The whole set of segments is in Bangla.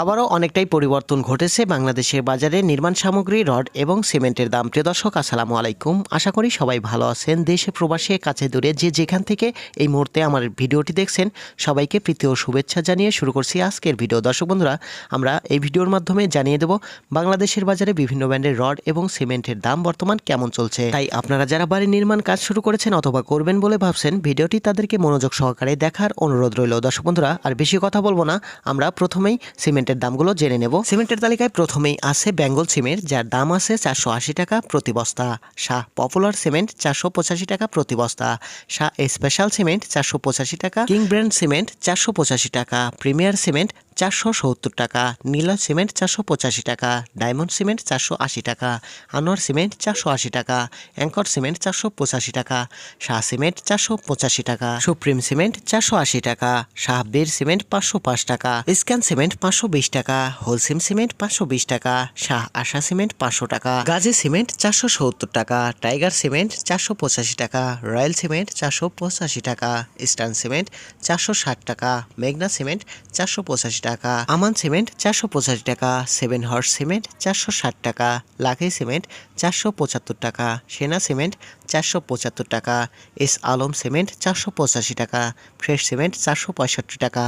আবারও অনেকটাই পরিবর্তন ঘটেছে বাংলাদেশের বাজারে নির্মাণ সামগ্রী, রড এবং সিমেন্টের দাম। প্রিয় দর্শক, আসসালামু আলাইকুম। আশা করি সবাই ভালো আছেন। দেশে প্রবাসে, কাছে দূরে যে যেখান থেকে এই মুহূর্তে আমার ভিডিওটি দেখছেন, সবাইকে প্রীতি ও শুভেচ্ছা জানিয়ে শুরু করছি আজকের ভিডিও। দর্শক বন্ধুরা, আমরা এই ভিডিওর মাধ্যমে জানিয়ে দেব বাংলাদেশের বাজারে বিভিন্ন ব্র্যান্ডের রড এবং সিমেন্টের দাম বর্তমান কেমন চলছে। তাই আপনারা যারা বাড়ি নির্মাণ কাজ শুরু করেছেন অথবা করবেন বলে ভাবছেন, ভিডিওটি তাদেরকে মনোযোগ সহকারে দেখার অনুরোধ রইল। দর্শক বন্ধুরা, আর বেশি কথা বলব না। আমরা প্রথমেই সিমেন্টের দামগুলো জেনে নেব সিমেন্টের তালিকায় প্রথমেই আছে বেঙ্গল সিমেন্ট যার দাম আছে চারশো আশি টাকা প্রতি বস্তা শাহ পপুলার সিমেন্ট চারশো পঁচাশি টাকা প্রতি বস্তা শাহ স্পেশাল সিমেন্ট চারশো পঁচাশি টাকা কিং ব্র্যান্ড সিমেন্ট চারশো পঁচাশি টাকা প্রিমিয়ার সিমেন্ট চারশো সত্তর টাকা নীলা সিমেন্ট চারশো পঁচাশি টাকা ডায়মন্ড সিমেন্ট চারশো আশি টাকা আনোয়ার সিমেন্ট চারশো আশি টাকা অ্যাঙ্কর সিমেন্ট চারশো পঁচাশি টাকা শাহ সিমেন্ট চারশো পঁচাশি টাকা সুপ্রিম সিমেন্ট চারশো আশি টাকা শাহ বীর সিমেন্ট পাঁচশো পাঁচ টাকা স্ক্যান সিমেন্ট পাঁচশো বিশ টাকা হোলসিম সিমেন্ট পাঁচশো বিশ টাকা শাহ আশা সিমেন্ট পাঁচশো টাকা গাজী সিমেন্ট চারশো সত্তর টাকা টাইগার সিমেন্ট চারশো পঁচাশি টাকা রয়্যাল সিমেন্ট চারশো পঁচাশি টাকা ইস্টার্ন সিমেন্ট চারশো ষাট টাকা মেঘনা সিমেন্ট চারশো পঁচাশি টাকা আমান সিমেন্ট চারশো পঁচাশি টাকা সেভেন হর্স সিমেন্ট চারশো ষাট টাকা লাখি সিমেন্ট চারশো পঁচাত্তর টাকা সেনা সিমেন্ট চারশো পঁচাত্তর টাকা এস আলম সিমেন্ট চারশো পঁচাশি টাকা ফ্রেশ সিমেন্ট চারশো পঁয়ষট্টি টাকা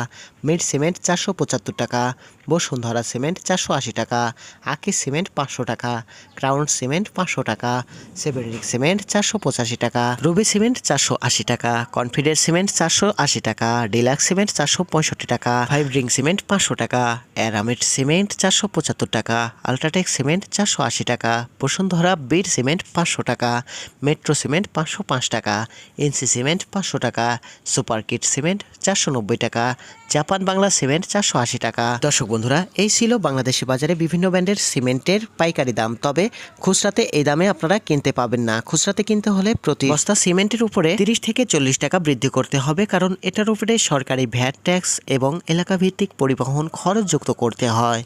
মিড সিমেন্ট চারশো পঁচাত্তর টাকা বসুন্ধরা সিমেন্ট চারশো আশি টাকা আকিস সিমেন্ট পাঁচশো টাকা, ক্রাউন সিমেন্ট পাঁচশো টাকা সেভেরিক সিমেন্ট চারশো পঁচাশি টাকা, রুবি সিমেন্ট চারশো আশি টাকা, কনফিডেন্স সিমেন্ট চারশো আশি টাকা, ডিলাক্স সিমেন্ট চারশো পঁয়ষট্টি টাকা, ফাইভ রিং সিমেন্ট পাঁচশো টাকা, অ্যারামিড সিমেন্ট চারশো পঁচাত্তর টাকা, আলট্রাটেক সিমেন্ট চারশো আশি টাকা, বসুন্ধরা বীর সিমেন্ট পাঁচশো টাকা, মেট্রো সিমেন্ট পাঁচশো পাঁচ টাকা, এনসি সিমেন্ট পাঁচশো টাকা, সুপার কিট সিমেন্ট চারশো নব্বই টাকা, জাপান বাংলা সিমেন্ট চারশো আশি টাকা। দর্শক বন্ধুরা, এই ছিল বাংলাদেশি বাজারে বিভিন্ন ব্র্যান্ডের সিমেন্টের পাইকারি দাম। তবে খুচরাতে এই দামে আপনারা কিনতে পাবেন না। খুচরাতে কিনতে হলে প্রতি বস্তা সিমেন্টের উপরে তিরিশ থেকে চল্লিশ টাকা বৃদ্ধি করতে হবে, কারণ এটার উপরে সরকারি ভ্যাট ট্যাক্স এবং এলাকা ভিত্তিক পরিবহন খরচ যুক্ত করতে হয়।